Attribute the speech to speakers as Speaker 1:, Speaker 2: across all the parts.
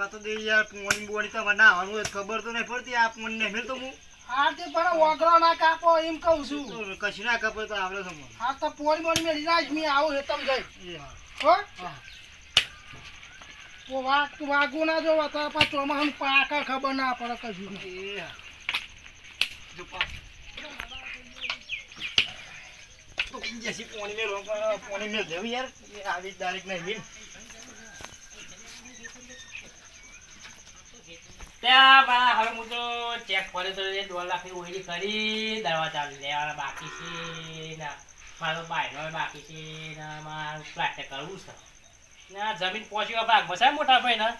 Speaker 1: આપવા તો દે યાર પોણી બોણી તો નાહવાનું હોય ખબર તો નહીં પડતી આ પોણી ને મેલ તો હું
Speaker 2: હા તે પણ વગરો ના કાપો એમ કહું છું.
Speaker 1: કશું ના કાપો તો આવડે છે મને.
Speaker 2: હા તો પોણી બોણી મેળી રાજ મી આવું હે તમ જઈ.
Speaker 1: હો.
Speaker 2: ઓ વાગ વાગુ ના જો તો પાછું ચોમાસાનું પાકા ખબર ના પડે કશું.
Speaker 1: એ જો પા. તો જસી પોણી મેલ પોણી મેલ દેવું યાર. આવી તારીખ નહીં
Speaker 3: ત્યાં મારા હવે હું તો ચેક કર્યો તો લાખની ઓઈડી કરી, દરવાજા લેવાના બાકી છે, ના મારો બાયનો બાકી છે, ના મારું પ્લાસ્ટર કરવું છે. ને જમીન પહોંચી ભાગ બસાય મોટા ભાઈ ના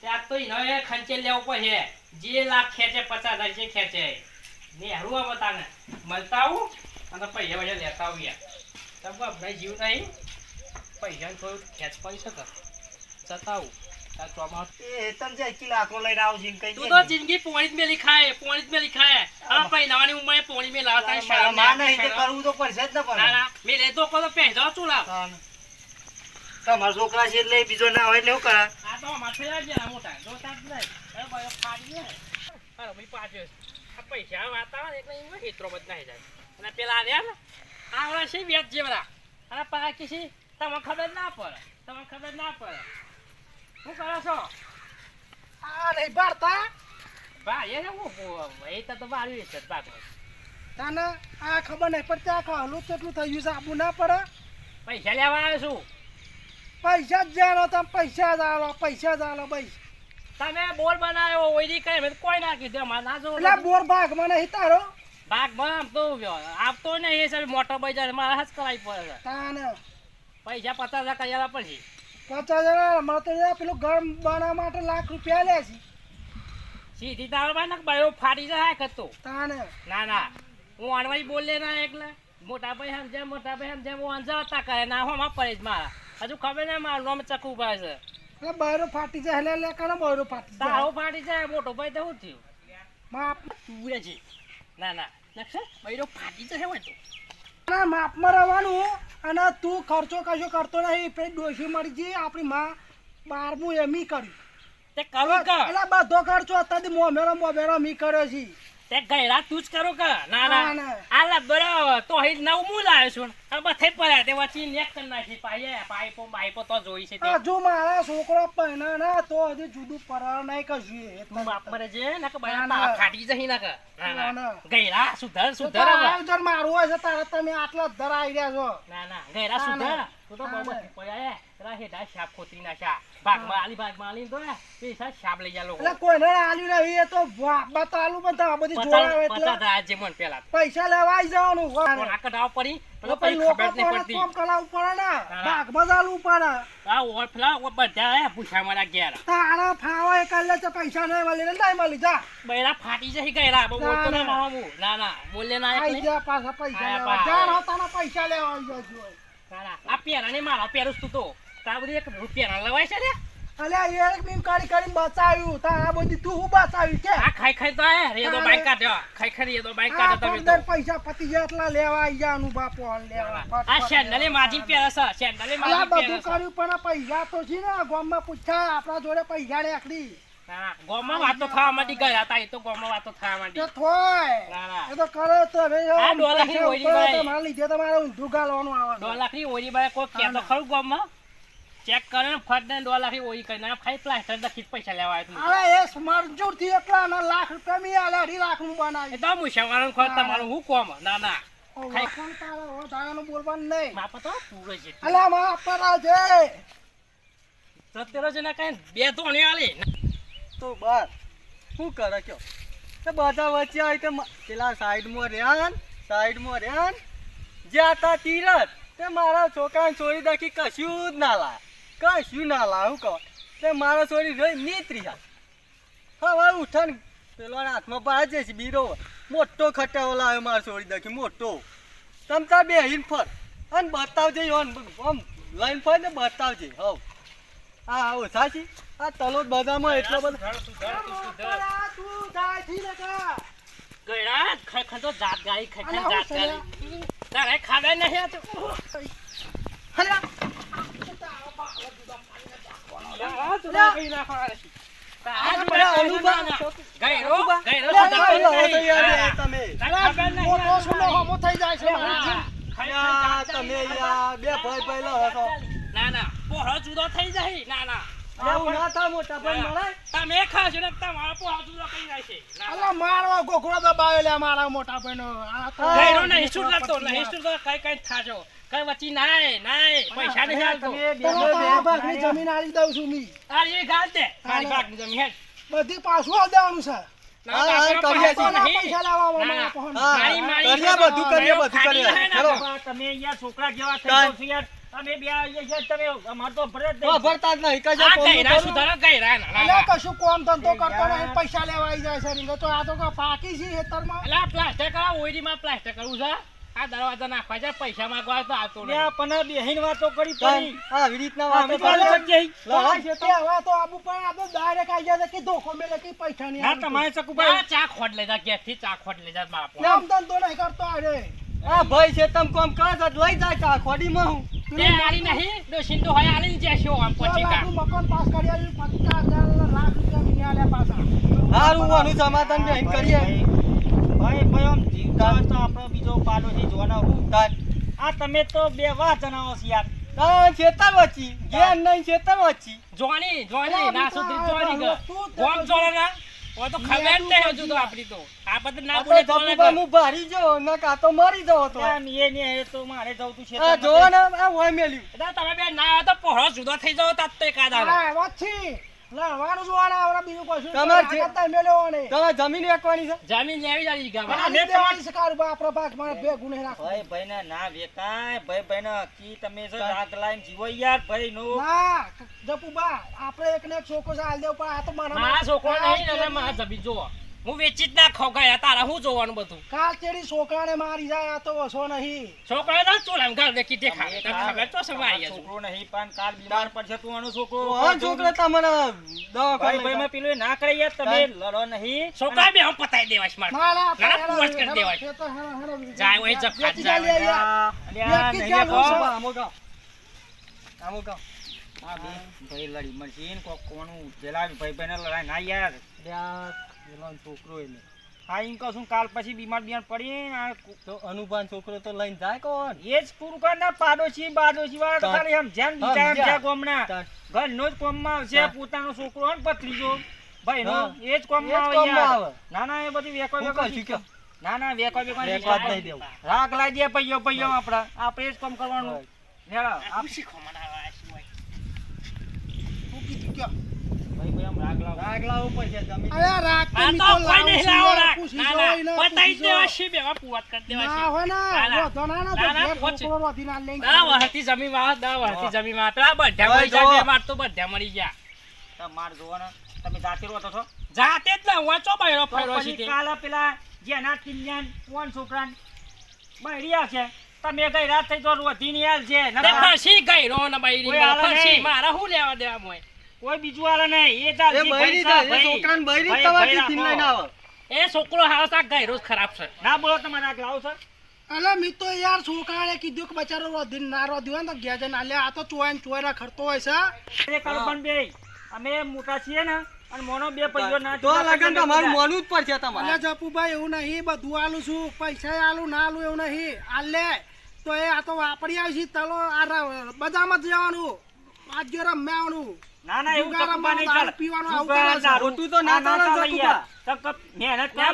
Speaker 3: ત્યાં તો એનો ખંચે લેવો પડશે. જે લાખ ખેંચે, પચાસ હજાર જે ખેંચે. ને હારું આ બતાને મળતા આવું અને પૈસા પૈસા લેતા આવું યાર. તમે આપણે જીવ નહીં. પૈસાને થોડું ખેંચ પડી શકે જતા આવું. આ ચોમાસું
Speaker 1: એ તમ જાય કી લાખો લઈને આવજી ને કઈ
Speaker 3: તું તો જિંદગી પોણી જ મેલી ખાય પોણી જ મેલી ખાય આ પૈનાવાની ઉંમરે પોણી મેં લાવતા
Speaker 1: શરમમાં
Speaker 3: ના
Speaker 1: નહીં તે
Speaker 3: શરમ.
Speaker 1: કરવું તો પડશે જ ને
Speaker 3: ના
Speaker 1: પણ.
Speaker 3: ના મેં લેતો કો તો પહેજો તું લાવ?
Speaker 1: તાન. તમારા છોકરા છે એટલે બીજો ના હોય એટલે એવું કરા
Speaker 3: પૈસા વાતા એટલે એમાં હેતરો બધ જાય. અને પેલા ને આવડા છે વ્યાજ જેવડા. અને પાકી છે તમને ખબર ના પડે તમને ખબર ના પડે. શું કરો છો
Speaker 2: આ
Speaker 3: ભાઈ એને હું એ તો વાળ્યું છે ભાગ
Speaker 2: તને આ ખબર નહીં પડતી આ ખાલું કેટલું થયું છે આપવું ના પડે
Speaker 3: પૈસા લેવા આવ્યો છું
Speaker 2: પૈસા જ તમે પૈસા જ આલો પૈસા જ આલો ભાઈ
Speaker 3: બોલ બનાવ્યો ઓઈડી કઈ કોઈ ના કીધું મારે ના જો
Speaker 2: બોર ભાગ નહીં તારો
Speaker 3: ભાગમાં તો આપતો નહીં સાહેબ મોટો બજાર મારે હાથ કરાવી પડે.
Speaker 2: તાને
Speaker 3: પૈસા પચાસ હજાર કર્યા પછી
Speaker 2: પચાસ હજાર મને તો પેલું ઘર બનાવવા માટે લાખ રૂપિયા લે છે.
Speaker 3: સીધી તારો ભાઈ ને બાયો ફાટી જાય કરતો
Speaker 2: તાને.
Speaker 3: ના ના. હું બોલે ના એકલા. મોટા ભાઈ સમજે મોટા ભાઈ સમજે હું અંજાવતા કરે. ના હોમાં પડે મારા. હજુ ખબર નહીં મારું નામ ચકુ ભાઈ છે.
Speaker 2: એટલે બૈરો ફાટી જાય એટલે લે કાને બૈરો ફાટી જાય.
Speaker 3: તારો ફાટી જાય મોટો ભાઈ તો શું થયું?
Speaker 2: માપ.
Speaker 3: તું છે ના ના. નકશે બૈરો ફાટી જશે હોય તો.
Speaker 2: ના માપમાં રહેવાનું અને તું ખર્ચો કશો કરતો નહીં. પેલી ડોશી મળી જઈ આપણી માં બારમું એમ કર્યું.
Speaker 3: તે કરું
Speaker 2: એટલે બધો ખર્ચો અત્યારથી મોમેરો મોમેરો મી કર્યો છે.
Speaker 3: તે ગયરા તું જ કરો કે? ના
Speaker 2: ના.
Speaker 3: આલા બરાબર તો અહીં નવ હું લાવ્યો છું. આ બથે પડ્યા તે વચ્ચે નેક કરી નાખી. પાયે પાઈપો માઈપો તો જોઈ છે તે.
Speaker 2: જો મારા છોકરો પહેના ના તો હજી જુદું પર નહીં કશું એ
Speaker 3: તું બાપ મરે જે ના કે બયા. તા ફાટી જહી ના કે. ના
Speaker 2: ના,
Speaker 3: ના. સુધર સુધર હવે.
Speaker 2: મારું હોય છે તારે તમે આટલા ધરાઈ રહ્યા છો.
Speaker 3: ના ના.
Speaker 2: ગયરા
Speaker 3: સુધર. તું તો
Speaker 2: ના,
Speaker 3: બહુ
Speaker 2: ના.
Speaker 3: બધી પડ્યા પેલા હેડા શાપ ખોતરી નાખ્યા ભાગમાં આલી ભાગમાં આલી તો પૈસા શાપ લઈ જા લોકો
Speaker 2: કોઈને આલ્યું નહીં એ તો બતાલું પણ આ બધી જોડાવે
Speaker 3: પચાસ
Speaker 2: એટલે
Speaker 3: હજાર જે મન પેલા.
Speaker 2: પૈસા લેવા આવી જવાનું
Speaker 3: પણ આ પડી
Speaker 2: એટલે
Speaker 3: પેલો
Speaker 2: પછી
Speaker 3: પછી
Speaker 2: લોકો
Speaker 3: ખબર જ નહીં પડતી.
Speaker 2: કોમ કરાવવું પડે ને? ભાગમાં ચાલવું પડે.
Speaker 3: આ ઓર બધા હે પૂછા મારા ઘેર.
Speaker 2: તારા ફાવા એક તો પૈસા નહીં મળી ને નહીં મળી જા.
Speaker 3: બૈરા ફાટી બહુ બોલતો
Speaker 2: ના,
Speaker 3: ના બોલે ના
Speaker 2: પાછા પૈસા લેવા. જા રોતાના પૈસા લેવા આવી
Speaker 3: ના ના આ પહેરા ને મારા તું તો. તાર બધી એક રૂપિયા લવાય છે ને
Speaker 2: અલે એક બીમ કાઢી કાઢી બચાવ્યું. તારા બધી તું હું બચાવ્યું કે?
Speaker 3: આ ખાઈ ખાઈ તો આયા રેદો બાઈક કાઢ્યો ખાઈ ખાઈ રેદો બાઈક કાઢો તમે તો.
Speaker 2: પૈસા પતી જાય એટલા લેવા આવી જાનું બાપુ હાલ લેવા
Speaker 3: આ સેન્ડલે માજી પહેરે છે સેન્ડલે
Speaker 2: અલા
Speaker 3: માજી
Speaker 2: બધું કર્યું પણ પૈસા તો છે ને ગામમાં પૂછાય આપણા જોડે પૈસા રેખડી
Speaker 3: ના ના ગોમાં વાતો થવા માંડી ગયા હતા એ તો ગોમાં વાતો થવા માંડી.
Speaker 2: તે થોય. એ તો કરે તો હવે
Speaker 3: આ
Speaker 2: ઉપર
Speaker 3: ભાઈ.
Speaker 2: તમારા લીધે તમારે ઊંધું ગાલવાનું આવે
Speaker 3: કોઈ કહેતો ખરું ગોમાં ચેક કરે ને ફટ ને દોઢ લાખની ઓરી કરીને આ પ્લાસ્ટર દખી જ પૈસા લેવા આવ્યો તું.
Speaker 2: એ મજૂરથી એટલા ના લાખ રૂપિયા મી આલે અઢી
Speaker 3: લાખનું
Speaker 2: બનાવી
Speaker 3: તો ખોટ તમારું હું કોમ? ના ના. ખાઈ-
Speaker 2: બોલવાનું નહીં.
Speaker 3: માપા તો પૂરો છે.
Speaker 2: અલા પર
Speaker 3: સત્તેરો કઈ બે ધોણી આલી.
Speaker 1: તો બસ. શું કરે કયો? તે બધા વચ્ચે આવી તો પેલા સાઈડમાં રહ્યા સાઈડમાં રહ્યા જ્યાં તા તીરથ. તે મારા છોકરાને છોડી દખી કશું જ ના લાય. કશું ના લાય, હું કહો. તે મારા છોડી રહી નીતરી હા હવે ઉઠા ને પેલો હાથમાં બાજે છે બીરો. મોટો ખટાવો લાવ્યો મારો છોડી દખી મોટો. તમતા બે હિન ફર. અને બતાવજે આમ લઈને ફર ને બતાવજે. હવ. હા ઓછા છે આ તલોદ બધામાં એટલો બધો
Speaker 2: તું જાય છી ને કા?
Speaker 3: ગયડા ખરેખર તો જાત ગાઈ ખરેખર જાત ગાઈ તારે ખાવા નહીં આ તો.
Speaker 2: હલા
Speaker 1: આ તમે.
Speaker 3: તને ખબર નહીં.
Speaker 2: મોટો સુનો હમો થઈ જાય છે
Speaker 3: હા.
Speaker 1: યા, બે ભાઈ પહેલો હતો.
Speaker 3: પોહળો જુદો થઈ જાય. ના ના.
Speaker 1: આવું ના થાય મોટા ભાઈ મળે?
Speaker 3: તમે ખાશો ને તમારો પોહળો જુદો કરી નાખશે ના, ના.
Speaker 2: અલા મારવા ગોખડો દબાવ્યો મારા મોટા ભાઈનો. આ તો
Speaker 1: હા.
Speaker 3: ગયરો નહીં સુધરતો નહીં સુધરતો કઈ કઈ થાજો. કઈ વચ્ચી નાય નાય પૈસા નહીં ચાલતો.
Speaker 1: તમે બે
Speaker 2: તને
Speaker 1: બે
Speaker 2: તો
Speaker 1: બે
Speaker 2: આ ભાગની જમીન આલી દઉં છું મી.
Speaker 3: આ એ ગાળ દે મારી ભાગની જમીન
Speaker 2: બધી પાછું આલી દેવાનું છે.
Speaker 1: હા, હા. હા,
Speaker 3: હે છોકરા જેવા થઈ
Speaker 1: ચાલ.
Speaker 3: જાઓ છો યાર. તમે બે અહીંયા છે, તમે અમાર તો ભરે નહીં.
Speaker 1: ભરતા જ નહીં કઈ
Speaker 3: આ
Speaker 1: કોમનું
Speaker 3: ગયરા
Speaker 1: કરું.
Speaker 3: સુધારો ના, ના,
Speaker 2: અલ્યા કશું કોમ ધંધો કરતો નહીં પૈસા લેવા આવી જાય તો આ તો પાકી છે
Speaker 3: આ પ્લાસ્ટર કરાવો, કરવું છે આ દરવાજા નાખવા છે પૈસા માંગવા તો નહીં.
Speaker 1: આવી રીતના
Speaker 3: અમે
Speaker 1: વાતો કરે. લડાઈ છે તો.
Speaker 2: હવે તો આબુ પણ આ તો ડાયરેક્ટ આવી જાય છે કે મેલે કે પૈસા નહીં.
Speaker 3: ના, ચા ખોટ લઈ જા થી ચા ખોટ લઈ જા મારા
Speaker 2: કામ ધંધો નહીં કરતો અરે
Speaker 1: આ ભાઈ છે તમ કોમ તો લઈ જાય તા ખોડીમાં હું
Speaker 3: તે આલી નહીં ડોશીને તો હોય જશે આમ પછી
Speaker 2: મકાન પાસ કરી પચાસ હજાર લાખ રૂપિયા મી આલ્યા પાછા.
Speaker 1: હારું આનું સમાધાન બેન કરીએ.
Speaker 4: ભાઈ ભાઈ આમ જીવતા તો આપણો બીજો પાડો છે જોવાનો હું આ તમે તો બે વાત જણાવો છો યાર.
Speaker 1: તાન ખેતર વચ્ચી ઘેર નહીં ખેતર વચ્ચી
Speaker 3: જોણી જોણી ના જોણી ગોમ ના હોય તો ખબર હજુ તો તો. આ બધું ના
Speaker 1: તો
Speaker 3: બોલે જોણે
Speaker 1: હું ભારી જો ન કા તો મરી જાવ તો.
Speaker 4: એમ એ ને એ તો મારે જવું તું છે
Speaker 1: જો ને આ હોય મેલ્યું.
Speaker 3: તમે બે ના તો પહોળો જુદો થઈ જાવ તાત તો એકાદ.
Speaker 2: હા,
Speaker 1: જમીન વેકવાની છે?
Speaker 3: જમીન લેવી
Speaker 4: ભાઈ ભાઈ ને ના વેકાય. ભાઈ ભાઈ ને કી તમે રાત લાઈન જીવો યાર ભાઈ નો
Speaker 2: ના, જપુબા, આપણે એક ને છોકરો હાલ દેવ પણ આ તો મારા
Speaker 3: મારા છોકરો નહીં ને એટલે
Speaker 2: ચેડી-
Speaker 3: મારા જમીન જોવો. હું વેચી જ ના ખોગાયા ગયા તારા હું જોવાનું બધું?
Speaker 2: કાલ ચેડી છોકરાને મારી જાય આ તો વસો નહીં.
Speaker 3: છોકરો તો ચોલામ ગાળ દે કીધે ખાવે ખબર તો આવી
Speaker 4: છોકરો નહીં પણ કાલ બીમાર પડશે તું આનો છોકરો.
Speaker 1: હા છોકરો તમને દવા
Speaker 4: ભાઈ ભાઈ માં પેલું ના કરી યાર તમે લડો નહીં.
Speaker 3: છોકરા બે હું પતાઈ દેવા છે મારા.
Speaker 2: ના,
Speaker 3: જ કરી
Speaker 2: હેડો,
Speaker 3: જાય ઓય જપ ખાત જાય.
Speaker 4: અલ્યા નહીં
Speaker 2: ક્યાં
Speaker 1: આમો.
Speaker 4: ભાઈ લડી મશીન ને કોક કોનું. જેલા ભાઈ ભાઈ ને લડાય ના યાર
Speaker 1: પેલો છોકરો એટલે
Speaker 4: હા એમ કહું છું કાલ પછી બીમાર બીમાર પડી ને
Speaker 1: તો અનુભાન છોકરો તો લઈને જાય કોણ?
Speaker 4: એ જ પૂરું કર ના પાડોશી બાડોશી વાળા તો ખાલી આમ
Speaker 1: જેમ
Speaker 4: બીજા એમ જ્યાં
Speaker 1: તાર.
Speaker 4: ઘરનો જ કોમમાં આવશે પોતાનો છોકરો હોય ને ભત્રીજો ભાઈ
Speaker 1: નો
Speaker 4: એ જ કોમમાં આવે. ના ના એ બધી વેકો વેકો ના ના વેકો વેકો રાખ દે પૈયો પૈયો આપડા આપણે. એ જ કામ કરવાનું.
Speaker 1: હા.
Speaker 4: આપ-
Speaker 3: શીખો મને હવે આ શું હોય.
Speaker 2: શું કીધું કયો?
Speaker 4: ભાઈ ભાઈ આમ રાગ લાવો.
Speaker 1: રાગ લાવવું પડશે જમીન.
Speaker 2: અરે રાગ તો
Speaker 3: આ
Speaker 2: મી
Speaker 3: તો
Speaker 2: તો
Speaker 3: કોઈ નહીં
Speaker 2: લાવો
Speaker 3: રાખ.
Speaker 2: પૂછી
Speaker 3: ના,
Speaker 2: જો
Speaker 3: ના,
Speaker 2: એને,
Speaker 3: બતાઈ
Speaker 2: પૂછી
Speaker 3: જ દેવા છે, બેવા પૂવત કરી દેવા
Speaker 2: ના હોય ના,
Speaker 3: ના.
Speaker 2: રોધો ના ના,
Speaker 3: ના, ના,
Speaker 2: ઘેર રોધી ના લઈને
Speaker 3: દા
Speaker 2: ખાય.
Speaker 3: વર્ષથી જમીનમાં દા વર્ષથી જમીનમાં પેલા બધા મરી જાય માર તો બધા મરી ગયા.
Speaker 4: તમાર જોવો ને તમે જાતે રોતો છો?
Speaker 3: જાતે જ ના હું ચો બૈરો છે
Speaker 4: કાલે પેલા જેના તિન્યાન કોણ છોકરાન બૈરિયા છે? તમે ગઈ રાત થઈ તો રોધીની હાલ છે
Speaker 3: તે
Speaker 4: નકર
Speaker 3: ફરસી ને બૈરી ફરસી મારા હું લેવા દેવા મોય?
Speaker 4: કોઈ બીજું આલે નહીં. એ
Speaker 1: બૈરી
Speaker 4: ભાઈ.
Speaker 1: છોકરાને બૈરી જ તમારી થી લઈને આવે.
Speaker 3: એ છોકરો હાવ તા ગયરો જ ખરાબ છે.
Speaker 4: ના બોલો તમારે આગ લાવો છો.
Speaker 2: અલે મી તો યાર છોકરાને કીધું કે બચારો રોધી ના હોય ને તો ઘેર આલે. આ તો ચોય ને ખરતો હોય છે.
Speaker 4: એ કલ્પન બે. અમે મોટા છીએ ને અને મોનો બે પૈયો ના
Speaker 1: તો લગન તો મારું મોનું જ પડશે
Speaker 2: અલે
Speaker 1: તમારે
Speaker 2: જપુભાઈ એવું નહીં બધું આલું છું. પૈસા આલું ના આલું એવું નહીં. આલે તો એ આ તો વાપરી આવશે. તલો આ બધામાં બજારમાં જ જવાનું આજે રમ્યાવાનું
Speaker 4: ના ના એવું ચકુબા નહીં ચાલે.
Speaker 2: આવું.
Speaker 1: તો ના ચાલે.
Speaker 4: મહેનત કરો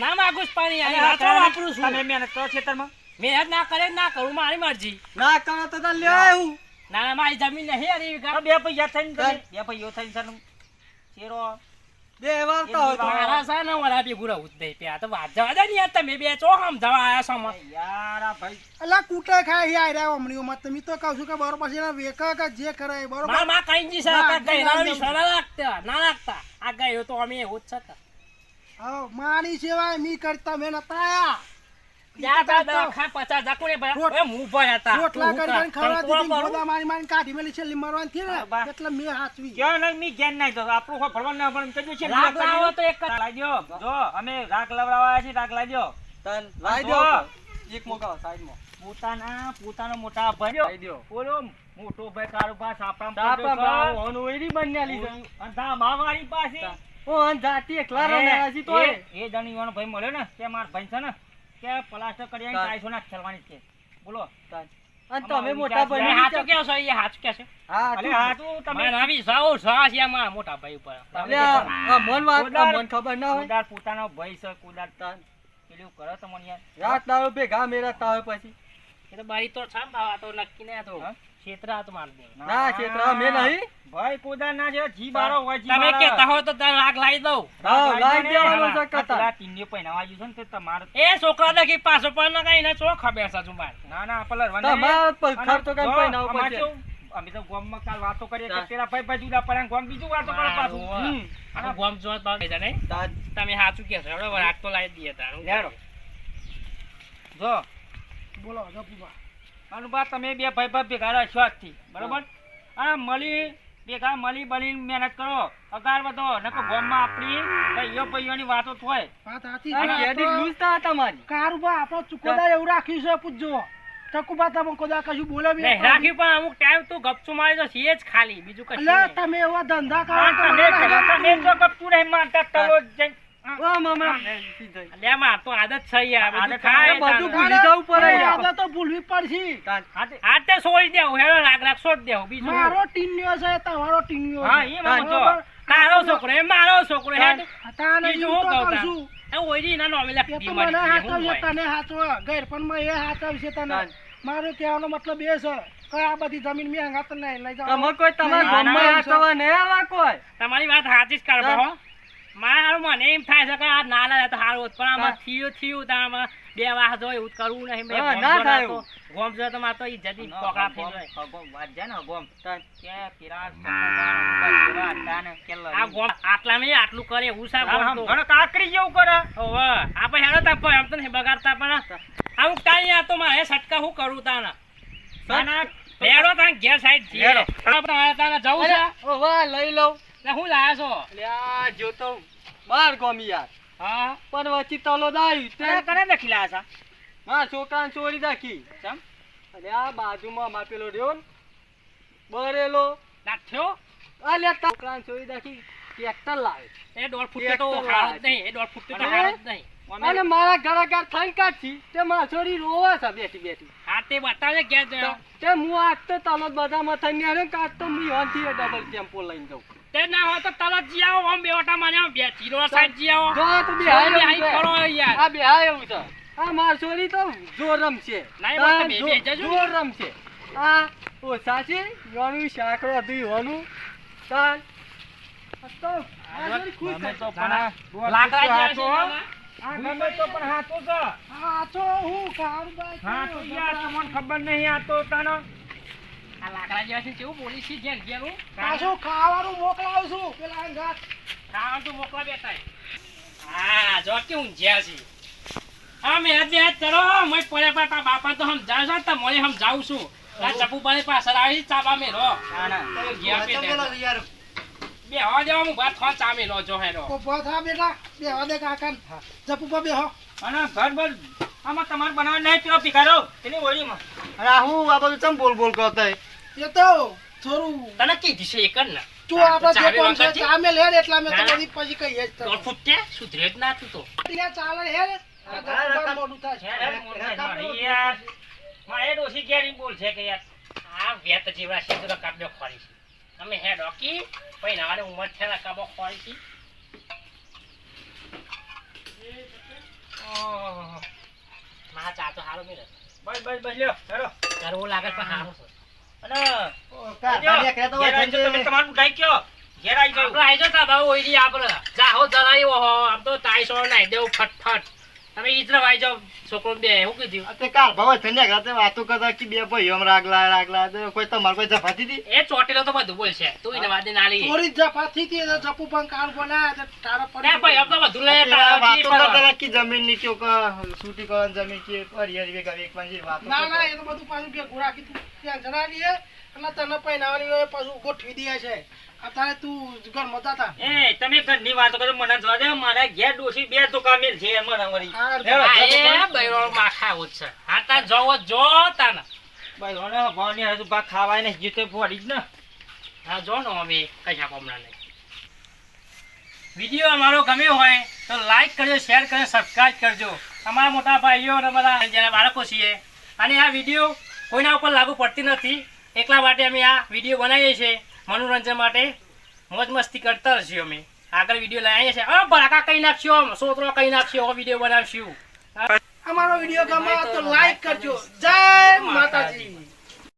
Speaker 3: ના માગું પાણી આ
Speaker 4: આ
Speaker 3: તો વાપરું
Speaker 4: તમે મહેનત કરો ખેતરમાં.
Speaker 3: મહેનત ના કરે ના કરું મારી મરજી.
Speaker 1: ના કરો તો લે આવું.
Speaker 3: ના ના મારી જમીન નહીં અરે
Speaker 4: બે પૈસા થઈને બે પૈયો થઈને સાનું શેરો
Speaker 1: બે હોય
Speaker 3: મારા સા ને વરા ભેગું રહું જ નહીં ત્યાં તો વાત જવા દે ને યાર તમે બે ચો સમજાવવા આયા છો
Speaker 4: યાર ભાઈ.
Speaker 2: અલા કૂટે ખાય યાર રહ્યા હમણીઓમાં. તમે તો કહું છું કે બરોબર છે વેકા કે જે કરે એ બરોબર.
Speaker 3: મારા માં કઈ જી છે કઈ
Speaker 2: ના,
Speaker 3: રાવી લાગતા ના. લાગતા આ ગયો તો અમે એવું જ છે તો.
Speaker 2: હા માની સેવાય મી કરતા મેં નતા આયા.
Speaker 4: પોતાના પોતાનો મોટા ભાઈ
Speaker 1: દ્યો.
Speaker 4: બોલો મોટો ભાઈ કારોબાર માવાળી પાસે.
Speaker 1: તા. ઓ અન એકલા રહો ને
Speaker 4: એ- એ ભાઈ મળ્યો ને કે માર ભાઈ છે ને. કે પ્લાસ્ટર કરી ટાઈસો ના ખેલવાની છે. બોલો.
Speaker 1: અને તમે મોટા ભાઈ
Speaker 3: હાચું કહો છો, એ હાચું કે છે.
Speaker 1: હા
Speaker 4: અલે હા તું તમે
Speaker 3: મને આવી સાવ સાસ યા મોટા ભાઈ ઉપર.
Speaker 1: મન વાત મન ખબર ના હોય?
Speaker 4: કુદાર પોતાનો ભાઈ છે કુદાર
Speaker 1: તન.
Speaker 4: પેલું કરો તમને યાર
Speaker 1: રાત દાડો ભેગા મેરા હોય પછી.
Speaker 3: એ તો બારી તો છામ ભાવ, તો નક્કી ને આ તો
Speaker 4: હા?
Speaker 3: છેતરા દે.
Speaker 1: ના ક્ષેત્ર અમે નહીં.
Speaker 4: ભાઈ કુદાર ના છે જી બારો હોય જી
Speaker 3: તમે તો દઉં.
Speaker 1: હા લાઈ દેવાનો છે કતા
Speaker 4: છે ને તે
Speaker 3: એ છોકરા દેખી પાછો પણ ના કઈ એને શું ખબર છે હજુ
Speaker 4: ના ના પેલા રવાના
Speaker 1: તમારે પર
Speaker 4: અને
Speaker 1: ખર્ચો કઈ
Speaker 4: જો,
Speaker 1: પડશે.
Speaker 4: અમે તો ગામમાં કાલ વાતો કરીએ કે
Speaker 1: તાર.
Speaker 4: ભાઈ ભાઈ જુદા પડ્યા ને બીજું વાતો કરે પાછું.
Speaker 3: આખું ગામ નહીં? તમે સાચું કહેશો હવે રાગ તો લાવી જ દઈએ તારું.
Speaker 4: લેડો. જો.
Speaker 2: બોલો જપુભા
Speaker 4: અનુભા તમે બે ભાઈ ભાઈ ભેગા રહેશો આજથી બરોબર? આ મળી ભેગા મળી બની મહેનત કરો અગાર વધો નકો ગોમમાં આપણી ભાઈઓ ભાઈઓની વાતો થાય
Speaker 2: વાત
Speaker 1: લૂઝ તા તમારી.
Speaker 2: કારુબા આપણો ચુકોદા એવું રાખ્યું છે પૂછજો ચકુબા તમે કોદા કશું બોલે બી.
Speaker 3: રાખી પણ અમુક ટાઈમ તું ગપચું મારી દો છીએ જ ખાલી બીજું કશું
Speaker 2: અલ્યા તમે એવા ધંધા કરો
Speaker 4: તમે તમે જો ગપતું નહીં મારતા તલો જઈને-
Speaker 1: ઓ મામા
Speaker 3: અલ્યા માર તો આદત છે યાર બધું
Speaker 4: આદત
Speaker 3: ખાય
Speaker 1: છે, બધું
Speaker 3: તારે.
Speaker 1: ભૂલી જવું પડે
Speaker 2: અરે,
Speaker 1: યાર.
Speaker 2: આ તો ભૂલવી પડશે
Speaker 1: તાન.
Speaker 4: હા તે-
Speaker 3: આ તે છોડી દેવું હેડો રાગ રાગ છોડી દેવું બીજું
Speaker 2: મારો ટીન્યો છે તમારો ટીન્યો
Speaker 4: હા
Speaker 2: છે.
Speaker 4: એ મને જો
Speaker 3: તારો છોકરો એ મારો છોકરો હેડ
Speaker 2: તાને
Speaker 3: હું ના નોમે
Speaker 2: મને હાચવશે, હાચવે. એ હાચવશે. મારો કહેવાનો મતલબ એ છે કે આ બધી જમીન મેં હંગાત નહીં લઈ જાઓ.
Speaker 1: તમે કોઈ તમારા ગામમાં
Speaker 2: ના,
Speaker 1: નહીં આવા કોઈ
Speaker 3: તમારી વાત સાચી જ કરવા હો મારું મને એમ થાય છે કે આ ના લાગે તો સારું પણ આમાં થયું થયું તો આમાં બે વાહ જો એવું કરવું નહીં મેં
Speaker 1: ના થાય
Speaker 3: ગોમ જો તો માં તો ઇજ્જતની પોકળા થઈ જાય.
Speaker 4: ગોમ વાત ને ગોમ
Speaker 1: તાન.
Speaker 4: કે ને લડી.
Speaker 3: આ ગોમ આટલામાં આટલું કરે એવું છે ગોમ તો.
Speaker 4: ઘણો કાકરી જેવું કરે
Speaker 3: હોવે. આપણે હેડો તા પણ એમ તો નહીં બગાડતા પણ આવું કાઈ આ તો મારે સટકા હું કરું તાના
Speaker 4: ના, ના,
Speaker 3: હેડો તા ઘેર સાઈડ.
Speaker 4: હેડો.
Speaker 3: આપણે તાના જવું છે
Speaker 1: અરે, લઈ લઉં
Speaker 3: હું લાયા છો?
Speaker 1: અલ્યા, જો તો બાર ગમી યાર.
Speaker 3: હા?
Speaker 1: પણ વચ્ચે તલો દાયું
Speaker 4: તે કને નાખી લાયા છે?
Speaker 1: હા છોકરાને ચોરી દાખી
Speaker 4: ચમ?
Speaker 1: અને આ બાજુમાં માં પેલો રહ્યો ને બરેલો.
Speaker 3: નાખ્યો
Speaker 1: અલે છોકરાને ચોરી રાખી ટ્રેક્ટર લાવે.
Speaker 3: એ દોઢ ફૂટ તો
Speaker 1: એક તો
Speaker 3: હારો જ નહીં એ દોઢ ફૂટ તો જ નહીં.
Speaker 1: અને મારા ઘરાઘર થઈ કાઢી તે માછોરી છોરી રોવે છે બેઠી બેઠી.
Speaker 3: હા તે બતાવે જઈને.
Speaker 1: તે હું આજ તો તલો બધામાં થઈને આવ્યો ને કાં તો હું યોનથી ડબલ ટેમ્પો લઈને જાઉં.
Speaker 3: તે ના હોય તો તરત જી આવો આમ બે વટા મારી આવો બે ચીરો સાઈડ જી આવો.
Speaker 1: જો તો બે
Speaker 3: હાઈ કરો યાર.
Speaker 1: આ બે હાય એવું છે આ માર છોરી તો જોરમ છે
Speaker 3: નહીં,
Speaker 1: તાન
Speaker 3: બે બે જજો.
Speaker 1: જોરમ છે આ ઓ સાચી યોનું શાકરો હતું યોનું તાન તો આ છોરી ખુશ
Speaker 4: તો પણ
Speaker 3: લાકડા છે
Speaker 4: ગમે તો પણ હાચો છે.
Speaker 2: હા હું કારુબા
Speaker 4: હા તો યાર તમને ખબર નહીં આ તો તાનો.
Speaker 3: આ લાકડા જેવા છે કેવું બોલી છે ઘેર ઘેરું?
Speaker 2: પાછું ખાવાનું મોકલાવું છું? પેલા હંગાત.
Speaker 3: ખાવાનું તો મોકલા બેઠા હા જો કે ઊંઝ્યા છે. હા મેં આજે આજ કરો મેં પડ્યા પડ્યા તારા બાપા તો સમજાવ છો તો મને સમજાવું છું. આ ચપ્પુભાઈ પાછળ આવી ચાબા મેલો
Speaker 4: ના ના.
Speaker 3: તો ઘેર પેટે. બે દેવા હું બાદ ખોન ચા મેલો જો હેરો
Speaker 2: ઊભો થા બેટા. દે કાકાને. જપુભા બેહો
Speaker 4: અને ઘર બર આમાં તમારે બનાવવા નહીં પીઓ પીકારો એની ઓળીમાં.
Speaker 1: રાહુ આ બધું ચમ બોલ બોલ કરતા
Speaker 2: એ તો થોડું
Speaker 3: તને કીધી છે એક ને?
Speaker 2: તું આપણા જે કોણ છે
Speaker 3: વખત
Speaker 2: લે એટલા મે તો બધી પછી કહીએ જ તો
Speaker 3: દોઢ સુધરે જ ના તું તો?
Speaker 2: ત્યાં ચાલે હે મોઢું થાય છે.
Speaker 4: યાર. મારે ડોસી ઘેર ઈ બોલ છે કે યાર
Speaker 3: આ વેત જેવા છે તો કાબ્યો ખોરી છે. તમે હે ડોકી? પછી નાવાને ઉંમર છે ને કાબો ખોરી છે. ઓહ. ચા તો હારો મેરે
Speaker 4: બસ બસ બસ લ્યો હેરો
Speaker 3: ચાલો લાગે પણ હારો છે.
Speaker 5: કાલ
Speaker 3: ચોટેલો તો બધું બોલશે. તું એને વાદે ના લઈ.
Speaker 2: થોડી જ જફાથી હતી એટલે પણ કારુબા ના તારા
Speaker 5: કે જમીનની કયો કે છૂટી કરવાની જમીન કે હરિયાળી વેગા વેચવાની છે વાત
Speaker 2: ના ના એ તો બધું પાછું ભેગું રાખી તું ત્યાં જણાવીએ એટલે તને પહેરાવાની પાછું ગોઠવી દે છે. અત્યારે તું ઘરમાં જાતા
Speaker 4: એ તમે ઘરની વાતો કરો મને જોવા દે. મારા ઘેર ડોશી બે તો કામેલ છે મને વળી
Speaker 2: હા,
Speaker 3: એ. માખા જ છે. હા તા જોવો જો તાના.
Speaker 4: ભાઈ ભવાની હજુ ભાગ ખાવાય ને જીતે પડી જ ને.
Speaker 3: હા જો ને અમે કશા કોમના નહીં વીડિયો અમારો ગમ્યો હોય તો લાઈક કરજો શેર કરજો સબસ્ક્રાઈબ કરજો. અમારા મોટા ભાઈઓ અને બધા જેના બાળકો છીએ. અને આ વીડિયો કોઈના ઉપર લાગુ પડતી નથી. એકલા માટે અમે આ વીડિયો બનાવીએ છીએ મનોરંજન માટે. મોજ મસ્તી કરતા રહીશું અમે. આગળ વીડિયો લઈ આવીએ છીએ. અ કહી કઈ નાખશો સોતરો કઈ નાખશો? વીડિયો બનાવશું.
Speaker 2: અમારો વીડિયો ગમે તો લાઈક કરજો. જય માતાજી.